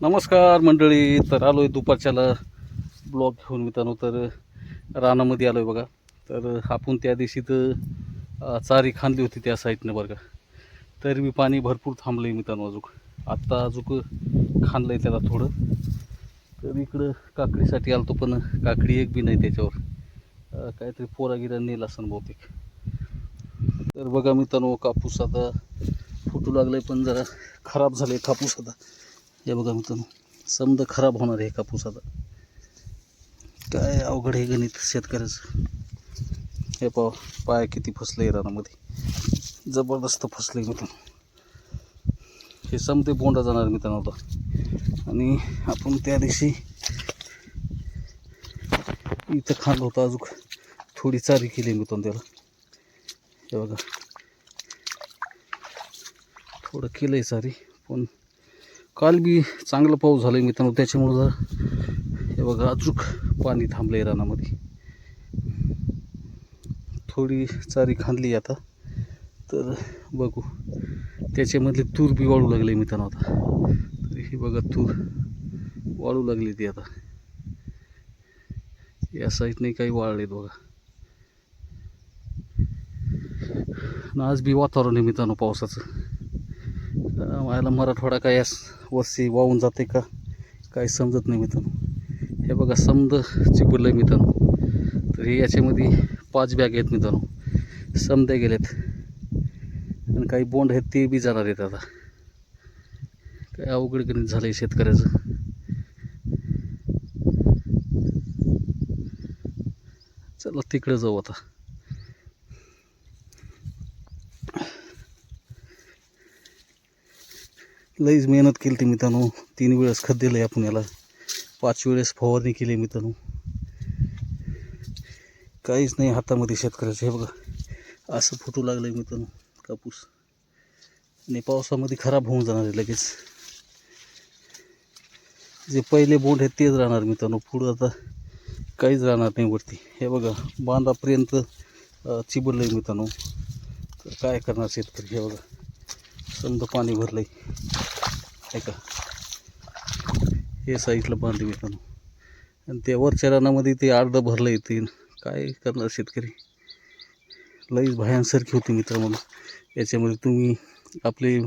नमस्कार मंडळी तर आलो आहे दुपारच्याला ब्लॉग घेऊन मित्रांनो तर रानामध्ये आलो आहे बघा. तर आपण त्या दिवशी तर चारी खांदली होती त्या साईडनं बरं का. तरी मी पाणी भरपूर थांबलं आहे मित्रांनो अजूक आत्ता अजूक खांदलं आहे त्याला थोडं. तर इकडं काकडीसाठी आलो तो पण काकडी एक बी नाही त्याच्यावर. काहीतरी पोरागिरा नेला असं बहुतेक. तर बघा मित्रांनो कापूस आता फुटू लागले पण जरा खराब झाले कापूस आता. हे बघा मित्रांनो समद खराब होणार आहे कापूस आता. काय अवघड आहे गणित शेतकऱ्याचं. हे पाव पाय किती फसले रानामध्ये. जबरदस्त फसले मित्रांनो. हे समते बोंडा जाणार मित्रांनो आता. आणि आपण त्या दिवशी इथं खांद होता अजून. थोडी चारी केली मित्रांनो त्याला. हे बघा. थोडं केलं आहे सारी पण काल बी चांगलं पाऊस झालं आहे मित्रांनो त्याच्यामुळं जरा हे बघा अचूक पाणी थांबलं आहे रानामध्ये. थोडी चारी खांदली आता. तर बघू त्याच्यामधले तूर बी वाळू लागले मित्रांनो आता. तर ही बघा तूर वाळू लागली ती आता. या साईडने काही वाळलेत बघा. आणि आज बी वातावरण आहे मित्रांनो पावसाचं. व्हायला मराठवाडा काय यास वर्षी वाहून जाते का? काही समजत नाही मित्रांनो. हे बघा समद चिपडलं आहे मित्रांनो. तर हे याच्यामध्ये पाच बॅग आहेत मित्रांनो. समद्या गेलेत. आणि काही बोंड आहेत ते बी जाणार आहेत आता. काय अवघड गणित झालं आहे शेतकऱ्याचं. चला तिकडे जाऊ आता. लईच मेहनत केली ती मित्रांनो. तीन वेळेस खत दिलं आहे आपण याला. पाच वेळेस फवारणी केली मित्रांनो. काहीच नाही हातामध्ये शेतकऱ्याचं. हे बघा असं फुटू लागलं आहे मित्रांनो कापूस. आणि पावसामध्ये खराब होऊन जाणार आहे लगेच. जे पहिले बोंड आहेत तेच राहणार मित्रांनो. पुढं आता काहीच राहणार नाही वरती. हे बघा बांधापर्यंत चिबडलं आहे मित्रांनो. तर काय करणार शेतकरी? हे बघा. समजा पाणी भरलं आहे ऐका. हे साईडला बांधली मित्रांनो आणि त्या वरच्या रानामध्ये ते अर्ध भरलं आहे ते. काय करणार शेतकरी? लईच भयांसारखी होती मित्रांनो याच्यामध्ये तुम्ही आपले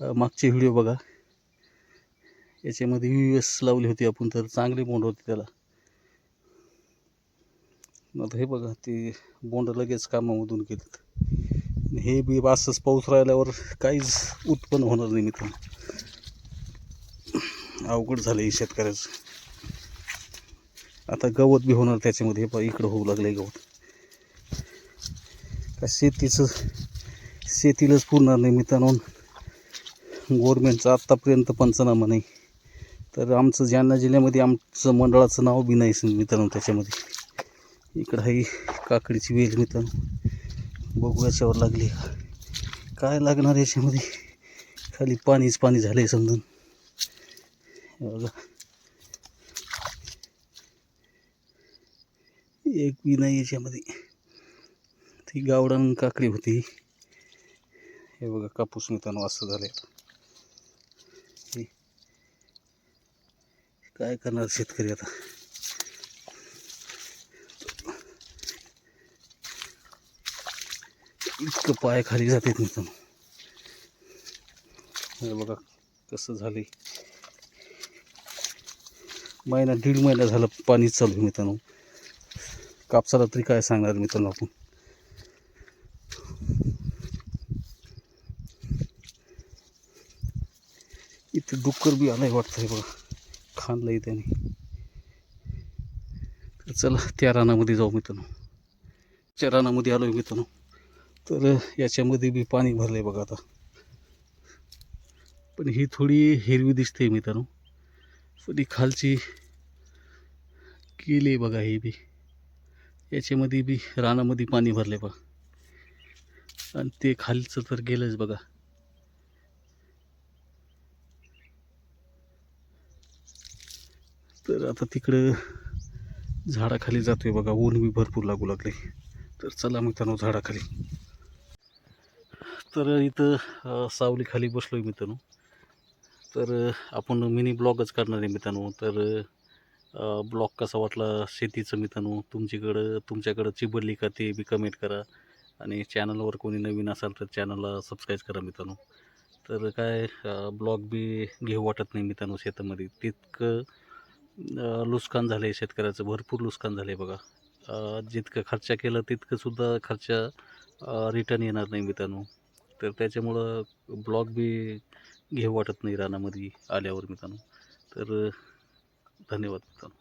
मागचे व्हिडिओ बघा. याच्यामध्ये यू एस लावली होती आपण तर चांगली बोंड होती त्याला. आता हे बघा ते बोंड लगेच कामामधून गेलेत. हे बी असंच पाऊस राहिल्यावर काहीच उत्पन्न होणार नाही मित्रांनो. अवघड झालं आहे शेतकऱ्याचं. आता गवत बी होणार त्याच्यामध्ये हे इकडं होऊ लागलं आहे गवत. का शेतीचं शेतीलाच पुरणार नाही मित्रांनो. गोरमेंटचं आत्तापर्यंत पंचनामा नाही. तर आमचं जालना जिल्ह्यामध्ये आमचं मंडळाचं नाव बी नाही मित्रांनो त्याच्यामध्ये. इकडं आहे काकडीची वेल मित्रांनो. बघू याच्यावर लागली काय लागणार याच्यामध्ये? खाली पाणीच पाणी झालं आहे समजून. हे बघा. एक बी नाही याच्यामध्ये. ती गावडान काकडी होती. हे बघा कापूस मित्रांनो असं झालं काय करणार शेतकरी आता? इतकं पाय खाली जाते मित्रांनो हे बघा कसं झाले महिना दीड महिना झाला पाणीच चालू आहे मित्रांनो. कापसाला तरी काय सांगणार मित्रांनो आपण? इथे डुक्कर बी आलाय वाटतं बघा. खाणलंय त्याने. तर चला त्या रानामध्ये जाऊ मित्रांनो. त्या रानामध्ये आलो मित्रांनो. तर याच्यामध्ये बी पाणी भरलं आहे बघा आता. पण ही थोडी हिरवी दिसते मित्रांनो. पण ही खालची केली बघा ही बी. याच्यामध्ये बी रानामध्ये पाणी भरले बघा. आणि ते खालचं तर गेलंच बघा. तर आता तिकडं झाडाखाली जातोय बघा. ऊन बी भरपूर लागू लागले तर चला मित्रांनो झाडाखाली. तर इथं सावलीखाली बसलो आहे मित्रांनो. तर आपण मिनी ब्लॉगच करणार आहे मित्रांनो. तर ब्लॉग कसा वाटला शेतीचं मित्रांनो? तुमच्याकडं तुमच्याकडं चिबडली का ते बी कमेंट करा. आणि चॅनलवर कोणी नवीन असाल तर चॅनलला सबस्क्राईब करा मित्रांनो. तर काय ब्लॉग बी घेऊ वाटत नाही मित्रांनो शेतामध्ये. तितकं नुकसान झालं आहे शेतकऱ्याचं. भरपूर नुकसान झालं आहे बघा जितकं खर्च केलं तितकंसुद्धा खर्च रिटर्न येणार नाही मित्रांनो. तर त्याच्यामुळं ब्लॉग बी घेऊ वाटत नाही रानामध्ये आल्यावर मित्रांनो. तर धन्यवाद मित्रांनो.